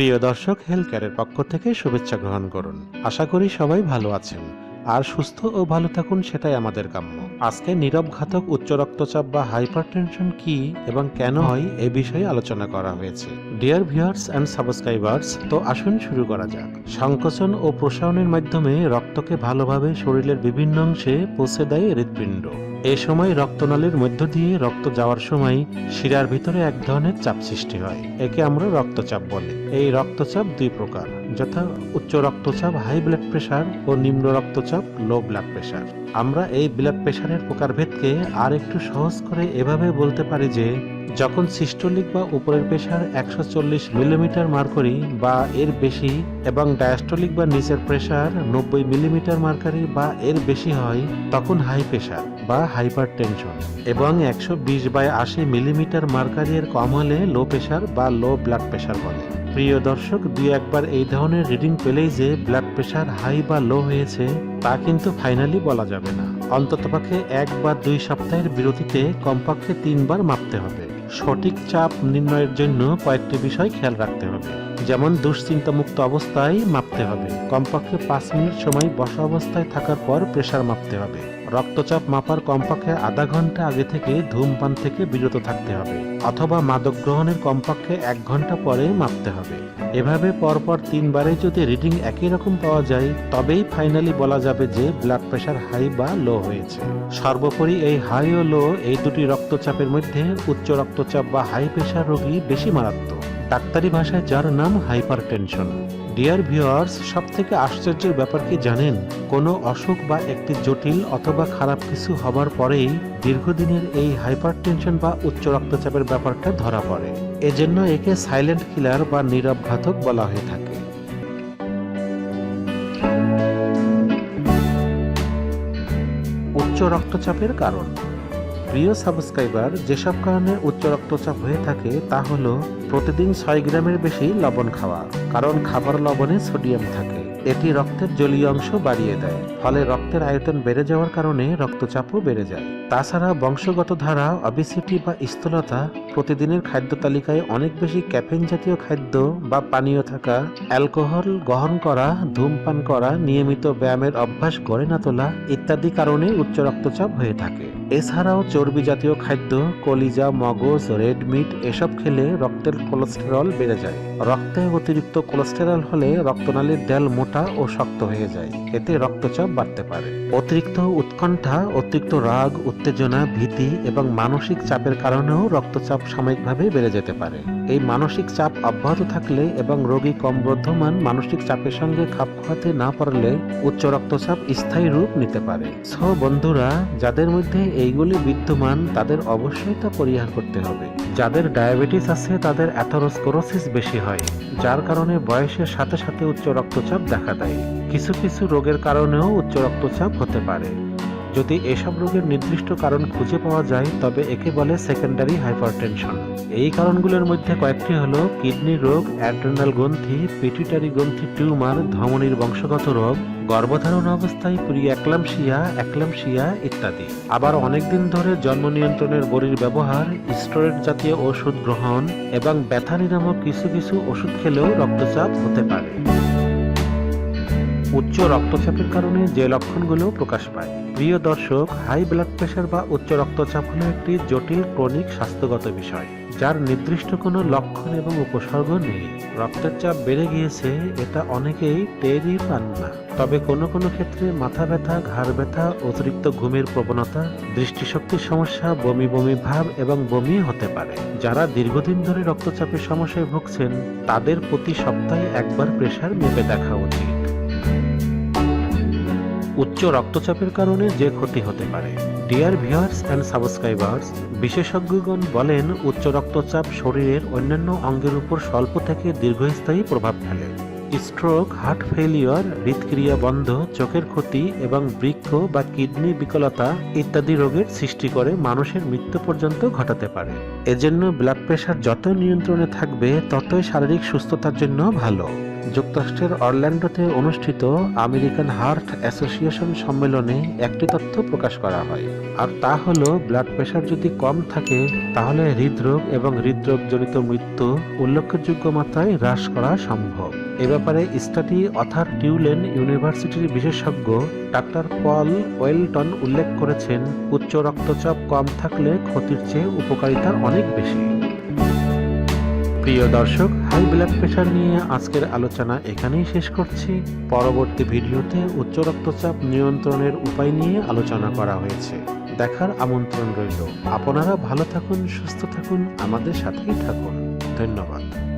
প্রিয় দর্শক হেলথ কেয়ারের পক্ষ থেকে শুভেচ্ছা গ্রহণ করুন। আশা করি সবাই ভালো আছেন। আর সুস্থ ও ভালো থাকুন সেটাই আমাদের কাম্য। আজকে নীরব ঘাতক উচ্চ রক্তচাপ বা হাইপারটেনশন কি এবং কেন হয় এ বিষয়ে আলোচনা করা হয়েছে। ডিয়ার ভিউয়ার্স অ্যান্ড সাবস্ক্রাইবার্স তো আসুন শুরু করা যাক। সংকোচন ও প্রসারণের মাধ্যমে রক্তকে ভালোভাবে শরীরের বিভিন্ন অংশে পৌঁছে দেয় হৃৎপিণ্ড। এ সময় রক্তনালীর মধ্য দিয়ে রক্ত যাওয়ার সময় শিরার ভিতরে এক ধরনের চাপ সৃষ্টি হয়। একে আমরা রক্তচাপ বলি। এই রক্তচাপ দুই প্রকার, যথা উচ্চ রক্তচাপ হাই ব্লাড প্রেশার ও নিম্ন রক্তচাপ লো ব্লাড প্রেশার আমরা এই ব্লাড প্রেশারের প্রকারভেদকে আর একটু সহজ করে এভাবে বলতে পারি যে যখন সিস্টোলিক বা উপরের প্রেশার একশো চল্লিশ মিলিমিটার মার্করি বা এর বেশি এবং ডায়াস্টোলিক বা নিচের প্রেশার নব্বই মিলিমিটার মার্কারি বা এর বেশি হয়, তখন হাই প্রেশার বা হাইপার টেনশন এবং একশো বিশ বাই আশি মিলিমিটার মার্কারি এর কম হলে লো প্রেশার বা লো ব্লাড প্রেশার বলে। প্রিয় দর্শক দুই একবার এই ধরনের রিডিং পেলেই যে ব্লাড প্রেশার হাই বা লো হয়েছে, তা কিন্তু ফাইনালি বলা যাবে না। অন্ততপক্ষে এক বা দুই সপ্তাহের বিরতিতে কমপক্ষে তিনবার মাপতে হবে। সঠিক চাপ নির্ণয়ের জন্য কয়েকটি বিষয় খেয়াল রাখতে হবে। যেমন, দুশ্চিন্তামুক্ত অবস্থায় মাপতে হবে। কমপক্ষে পাঁচ মিনিট সময় বসা অবস্থায় থাকার পর প্রেশার মাপতে হবে। রক্তচাপ মাপার কমপক্ষে আধা ঘণ্টা আগে থেকে ধূমপান থেকে বিরত থাকতে হবে। অথবা মাদক গ্রহণের কমপক্ষে এক ঘণ্টা পরে মাপতে হবে। এভাবে পরপর তিনবারে যদি রিডিং একই রকম পাওয়া যায়, তবেই ফাইনালি বলা যাবে যে ব্লাড প্রেশার হাই বা লো হয়েছে। সর্বোপরি এই হাই ও লো এই দুটি রক্তচাপের মধ্যে উচ্চ রক্তচাপ বা হাই প্রেশার রোগী বেশি মারাত্মক। ডাক্তারি ভাষায় যার নাম হাইপার টেনশন ডিয়ার ভিউয়ার্স সব থেকে আশ্চর্যের ব্যাপার কি জানেন? কোনো অসুখ বা একটি জটিল অথবা খারাপ কিছু হবার পরেই দীর্ঘদিনের এই হাইপার টেনশন বা উচ্চ রক্তচাপের ব্যাপারটা ধরা পড়ে। এজন্য একে সাইলেন্ট কিলার বা নীরব ঘাতক বলা হয়ে থাকে। উচ্চ রক্তচাপের কারণ। প্রিয় সাবস্ক্রাইবার, যেসব কারণে উচ্চ রক্তচাপ হয়ে থাকে, তা হলো প্রতিদিন ছয় গ্রামের বেশি লবণ খাওয়া, কারণ খাবার লবণে সোডিয়াম থাকে। এটি রক্তের জলীয় অংশ বাড়িয়ে দেয়, ফলে রক্তের আয়তন বেড়ে যাওয়ার কারণে রক্তচাপও বেড়ে যায়। তাছাড়া বংশগত ধারা অবিসিটি বা স্থূলতা প্রতিদিনের খাদ্য তালিকায় অনেক বেশি ক্যাফেন জাতীয় খাদ্য বা পানীয় থাকা, অ্যালকোহল গ্রহণ করা, ধূমপান করা, নিয়মিত ব্যায়ামের অভ্যাস গড়ে না তোলা ইত্যাদি কারণে উচ্চ রক্তচাপ হয়ে থাকে। এছাড়াও চর্বি জাতীয় খাদ্য, কলিজা, মগজ, রেড মিট এসব খেলে রক্তের কোলেস্টেরল বেড়ে যায়। রক্তে অতিরিক্ত কোলেস্টেরল হলে রক্তনালীর দেয়াল মোটা ও শক্ত হয়ে যায়। এতে রক্তচাপ বাড়তে পারে। অতিরিক্ত উৎকণ্ঠা, অতিরিক্ত রাগ, উত্তেজনা, ভীতি এবং মানসিক চাপের কারণেও রক্তচাপ সাময়িকভাবে বেড়ে যেতে পারে। এই মানসিক চাপ অব্যাহত থাকলে এবং রোগী কম বর্ধমান মানসিক চাপের সঙ্গে খাপ খাওয়াতে না পারলে উচ্চ রক্তচাপ স্থায়ী রূপ নিতে পারে। সো বন্ধুরা, যাদের মধ্যে এইগুলি বিদ্যমান, তাদের অবশ্যই তা পরিহার করতে হবে। যাদের ডায়াবেটিস আছে, তাদের অ্যাথেরোস্কোরোসিস বেশি হয়, যার কারণে বয়সের সাথে সাথে উচ্চ রক্তচাপ দেখা দেয়। কিছু কিছু রোগের কারণেও উচ্চ রক্তচাপ হতে পারে। যদি এসব রোগের নির্দিষ্ট কারণ খুঁজে পাওয়া যায়, তবে একে বলে সেকেন্ডারি হাইপারটেনশন এই কারণগুলোর মধ্যে কয়েকটি হল কিডনি রোগ অ্যাড্রেনাল গ্রন্থি পিটুইটারি গ্রন্থি, টিউমার, ধমনির বংশগত রোগ, গর্ভধারণ অবস্থায় প্রি অ্যাক্লামশিয়া ইত্যাদি। আবার অনেকদিন ধরে জন্ম নিয়ন্ত্রণের বড়ির ব্যবহার, স্টেরয়েড জাতীয় ওষুধ গ্রহণ এবং ব্যথা নিরামক কিছু কিছু ওষুধ খেলেও রক্তচাপ হতে পারে। উচ্চ রক্তচাপের কারণে যে লক্ষণগুলো প্রকাশ পায়। প্রিয় দর্শক, হাই ব্লাড প্রেশার বা উচ্চ রক্তচাপ হলো একটি জটিল ক্রনিক স্বাস্থ্যগত বিষয়, যার নির্দিষ্ট কোনো লক্ষণ এবং উপসর্গ নেই। রক্তের চাপ বেড়ে গিয়েছে, এটা অনেকেই টেরই পান না। তবে কোনো কোনো ক্ষেত্রে মাথা ব্যথা, ঘাড় ব্যথা, অতিরিক্ত ঘুমের প্রবণতা দৃষ্টিশক্তির সমস্যা, বমি বমি ভাব এবং বমি হতে পারে। যারা দীর্ঘদিন ধরে রক্তচাপের সমস্যায় ভুগছেন, তাদের প্রতি সপ্তাহে একবার প্রেশার মেপে দেখা উচিত। উচ্চ রক্তচাপের কারণে যে ক্ষতি হতে পারে। ডিয়ার ভিউয়ার্স অ্যান্ড সাবস্ক্রাইবার্স, বিশেষজ্ঞগণ বলেন উচ্চ রক্তচাপ শরীরের অন্যান্য অঙ্গের উপর স্বল্প থেকে দীর্ঘস্থায়ী প্রভাব ফেলে। স্ট্রোক, হার্ট ফেলিওর হৃদক্রিয়া বন্ধ, চোখের ক্ষতি এবং বৃক্ষ বা কিডনি বিকলতা ইত্যাদি রোগের সৃষ্টি করে মানুষের মৃত্যু পর্যন্ত ঘটাতে পারে। এজন্য ব্লাড প্রেশার যত নিয়ন্ত্রণে থাকবে, ততই শারীরিক সুস্থতার জন্য ভালো। যুক্তরাষ্ট্রের অরল্যান্ডোতে অনুষ্ঠিত আমেরিকান হার্ট অ্যাসোসিয়েশন সম্মেলনে একটি তথ্য প্রকাশ করা হয়। আর তা হলো, ব্লাড প্রেশার যদি কম থাকে, তাহলে হৃদরোগ এবং হৃদরোগজনিত মৃত্যু উল্লেখযোগ্য মাত্রায় হ্রাস করা সম্ভব। এ ব্যাপারে স্টাডি অথার টিউলেন ইউনিভার্সিটির বিশেষজ্ঞ ডাক্তার পল ওয়েলটন উল্লেখ করেছেন, উচ্চ রক্তচাপ কম থাকলে ক্ষতির চেয়ে উপকারিতা অনেক বেশি। প্রিয় দর্শক হাই ব্লাড প্রেশার নিয়ে আজকের আলোচনা এখানেই শেষ করছি। পরবর্তী ভিডিওতে উচ্চ রক্তচাপ নিয়ন্ত্রণের উপায় নিয়ে আলোচনা করা হয়েছে। দেখার আমন্ত্রণ রইল। আপনারা ভালো থাকুন, সুস্থ থাকুন, আমাদের সাথেই থাকুন। ধন্যবাদ।